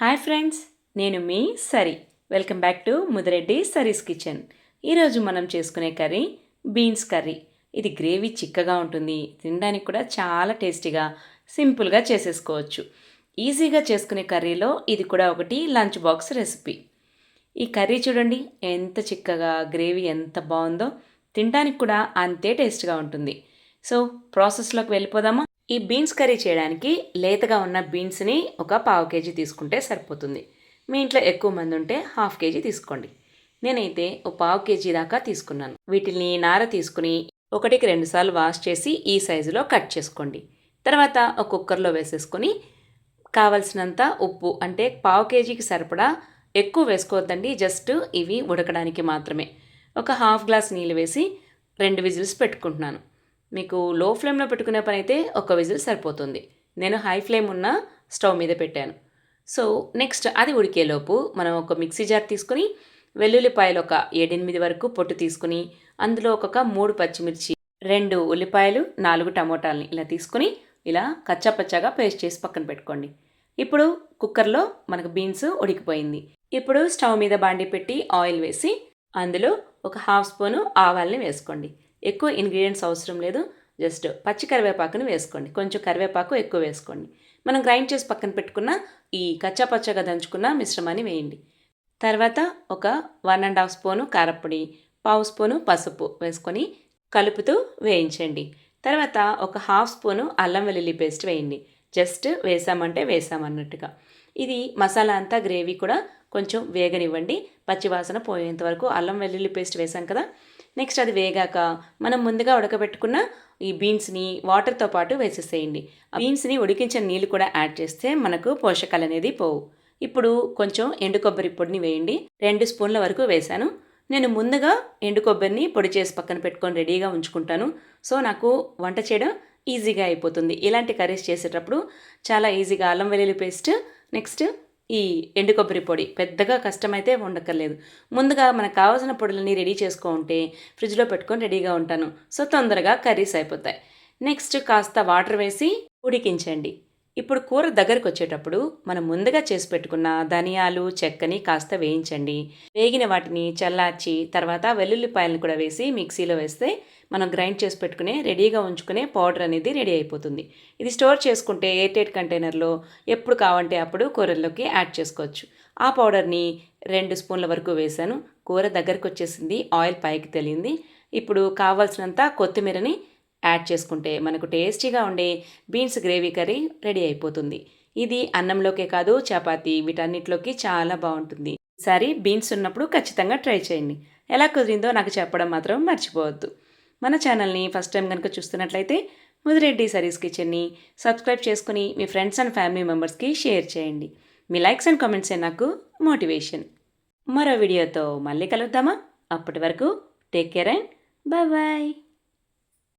Hi friends నేను మీ Sari. Welcome back to Mudireddy Sari's kitchen. ఈరోజు మనం చేసుకునే కర్రీ బీన్స్ కర్రీ. ఇది గ్రేవీ చిక్కగా ఉంటుంది. తినడానికి కూడా చాలా టేస్టీగా సింపుల్గా చేసేసుకోవచ్చు. ఈజీగా చేసుకునే కర్రీలో ఇది కూడా ఒకటి లంచ్ బాక్స్ రెసిపీ. ఈ కర్రీ చూడండి ఎంత చిక్కగా గ్రేవీ ఎంత బాగుందో. తినడానికి కూడా అంతే టేస్ట్గా ఉంటుంది. సో ప్రాసెస్లోకి వెళ్ళిపోదామా? ఈ బీన్స్ కర్రీ చేయడానికి లేతగా ఉన్న బీన్స్ని ఒక పావు కేజీ తీసుకుంటే సరిపోతుంది. మీ ఇంట్లో ఎక్కువ మంది ఉంటే హాఫ్ కేజీ తీసుకోండి. నేనైతే ఒక పావు కేజీ దాకా తీసుకున్నాను. వీటిని నార తీసుకుని ఒకటికి రెండుసార్లు వాష్ చేసి ఈ సైజులో కట్ చేసుకోండి. తర్వాత ఒక కుక్కర్లో వేసేసుకొని కావలసినంత ఉప్పు అంటే పావు కేజీకి సరిపడా ఎక్కువ వేసుకోవద్దండి జస్ట్ ఇవి ఉడకడానికి మాత్రమే. ఒక హాఫ్ గ్లాస్ నీళ్ళు వేసి రెండు విజిల్స్ పెట్టుకుంటున్నాను. మీకు లో ఫ్లేమ్లో పెట్టుకునే పని అయితే ఒక విజిల్ సరిపోతుంది. నేను హై ఫ్లేమ్ ఉన్న స్టవ్ మీద పెట్టాను. సో నెక్స్ట్ అది ఉడికేలోపు మనం ఒక మిక్సీ జార్ తీసుకొని వెల్లుల్లిపాయలు ఒక ఏడెనిమిది వరకు పొట్టు తీసుకుని అందులో ఒక మూడు పచ్చిమిర్చి రెండు ఉల్లిపాయలు నాలుగు టమోటాలని ఇలా తీసుకుని ఇలా కచ్చాపచ్చాగా పేస్ట్ చేసి పక్కన పెట్టుకోండి. ఇప్పుడు కుక్కర్లో మనకు బీన్స్ ఉడికిపోయింది. ఇప్పుడు స్టవ్ మీద బాండి పెట్టి ఆయిల్ వేసి అందులో ఒక హాఫ్ స్పూను ఆవాల్ని వేసుకోండి. ఎక్కువ ఇంగ్రీడియంట్స్ అవసరం లేదు. జస్ట్ పచ్చి కరివేపాకుని వేసుకోండి. కొంచెం కరివేపాకు ఎక్కువ వేసుకోండి. మనం గ్రైండ్ చేసి పక్కన పెట్టుకున్న ఈ కచ్చా పచ్చగా దంచుకున్న మిశ్రమాన్ని వేయండి. తర్వాత ఒక వన్ అండ్ హాఫ్ స్పూను కారప్పొడి పావు స్పూను పసుపు వేసుకొని కలుపుతూ వేయించండి. తర్వాత ఒక హాఫ్ స్పూను అల్లం వెల్లుల్లి పేస్ట్ వేయండి. జస్ట్ వేసామంటే వేసామన్నట్టుగా. ఇది మసాలా అంతా గ్రేవీ కూడా కొంచెం వేగనివ్వండి. పచ్చివాసన పోయేంత వరకు అల్లం వెల్లుల్లి పేస్ట్ వేసాం కదా. నెక్స్ట్ అది వేగాక మనం ముందుగా ఉడకబెట్టుకున్న ఈ బీన్స్ని వాటర్తో పాటు వేసేసేయండి. బీన్స్ని ఉడికించిన నీళ్ళు కూడా యాడ్ చేస్తే మనకు పోషకాలు అనేది పోవు. ఇప్పుడు కొంచెం ఎండు కొబ్బరి పొడిని వేయండి. రెండు స్పూన్ల వరకు వేశాను. నేను ముందుగా ఎండు కొబ్బరిని పొడి చేసి పక్కన పెట్టుకొని రెడీగా ఉంచుకుంటాను. సో నాకు వంట చేయడం ఈజీగా అయిపోతుంది. ఇలాంటి కర్రీస్ చేసేటప్పుడు చాలా ఈజీగా అల్లం వెల్లుల్లి పేస్ట్ నెక్స్ట్ ఈ ఎండు కొబ్బరి పొడి పెద్దగా కష్టమైతే ఉండక్కర్లేదు ముందుగా మనకు కావాల్సిన పొడులని రెడీ చేసుకుంటే ఫ్రిడ్జ్లో పెట్టుకొని రెడీగా ఉంటాను. సో తొందరగా కర్రీస్ అయిపోతాయి. నెక్స్ట్ కాస్త వాటర్ వేసి ఉడికించండి. ఇప్పుడు కూర దగ్గరకు వచ్చేటప్పుడు మనం ముందుగా చేసి పెట్టుకున్న ధనియాలు చెక్కని కాస్త వేయించండి. వేగిన వాటిని చల్లార్చి తర్వాత వెల్లుల్లిపాయలను కూడా వేసి మిక్సీలో వేస్తే మనం గ్రైండ్ చేసి పెట్టుకునే రెడీగా ఉంచుకునే పౌడర్ అనేది రెడీ అయిపోతుంది. ఇది స్టోర్ చేసుకుంటే ఎయిర్టైట్ కంటైనర్లో ఎప్పుడు కావంటే అప్పుడు కూరల్లోకి యాడ్ చేసుకోవచ్చు. ఆ పౌడర్ని రెండు స్పూన్ల వరకు వేశాను. కూర దగ్గరకు వచ్చేసింది ఆయిల్ పైకి తెలియంది ఇప్పుడు కావాల్సినంత కొత్తిమీరని యాడ్ చేసుకుంటే మనకు టేస్టీగా ఉండే బీన్స్ గ్రేవీ కర్రీ రెడీ అయిపోతుంది. ఇది అన్నంలోకే కాదు చపాతి వీటన్నిటిలోకి చాలా బాగుంటుంది. ఈసారి బీన్స్ ఉన్నప్పుడు ఖచ్చితంగా ట్రై చేయండి. ఎలా కుదిరిందో నాకు చెప్పడం మాత్రం మర్చిపోవద్దు. మన ఛానల్ని ఫస్ట్ టైం కనుక చూస్తున్నట్లయితే ముదిరెడ్డి సరీస్ కిచెన్ని సబ్స్క్రైబ్ చేసుకుని మీ ఫ్రెండ్స్ అండ్ ఫ్యామిలీ మెంబర్స్కి షేర్ చేయండి. మీ లైక్స్ అండ్ కామెంట్సే నాకు మోటివేషన్. మరో వీడియోతో మళ్ళీ కలుద్దామా? అప్పటి వరకు take care and bye bye